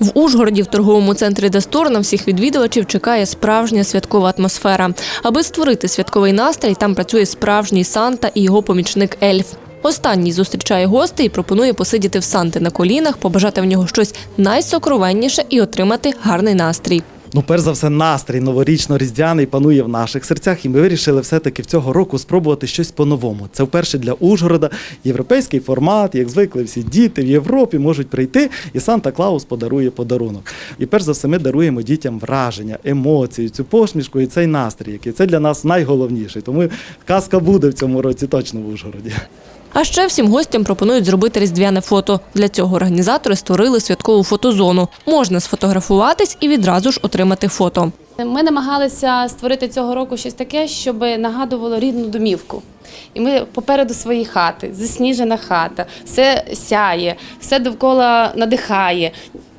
В Ужгороді в торговому центрі Дестор на всіх відвідувачів чекає справжня святкова атмосфера. Аби створити святковий настрій, там працює справжній Санта і його помічник Ельф. Останній зустрічає гостей і пропонує посидіти в Санти на колінах, побажати в нього щось найсокровенніше і отримати гарний настрій. Ну, перш за все, настрій новорічно-різдвяний панує в наших серцях, і ми вирішили все-таки в цього року спробувати щось по-новому. Це вперше для Ужгорода європейський формат, як звикли всі діти в Європі можуть прийти, і Санта Клаус подарує подарунок. І перш за все, ми даруємо дітям враження, емоції, цю посмішку і цей настрій, який це для нас найголовніше. Тому казка буде в цьому році точно в Ужгороді. А ще всім гостям пропонують зробити різдвяне фото. Для цього організатори створили святкову фотозону. Можна сфотографуватись і відразу ж отримати фото. Ми намагалися створити цього року щось таке, щоб нагадувало рідну домівку. І ми попереду свої хати, засніжена хата, все сяє, все довкола надихає.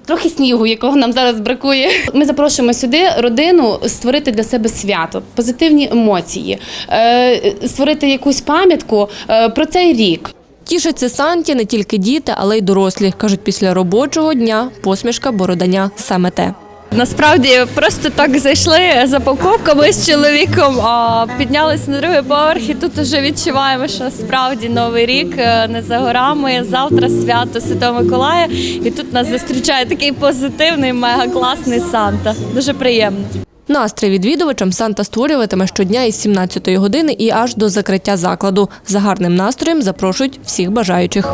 Трохи снігу, якого нам зараз бракує. Ми запрошуємо сюди родину створити для себе свято, позитивні емоції, е, створити якусь пам'ятку е, про цей рік. Тішаться Санті не тільки діти, але й дорослі. Кажуть, після робочого дня посмішка бородання саме те. Насправді просто так зайшли за покупками з чоловіком, а піднялися на другий поверх і тут вже відчуваємо, що справді новий рік е, не за горами. Завтра свято Святого Миколая, і тут нас зустрічає такий позитивний, мега класний Санта. Дуже приємно. Настрій відвідувачам Санта створюватиме щодня із 17-ї години і аж до закриття закладу. За гарним настроєм запрошують всіх бажаючих.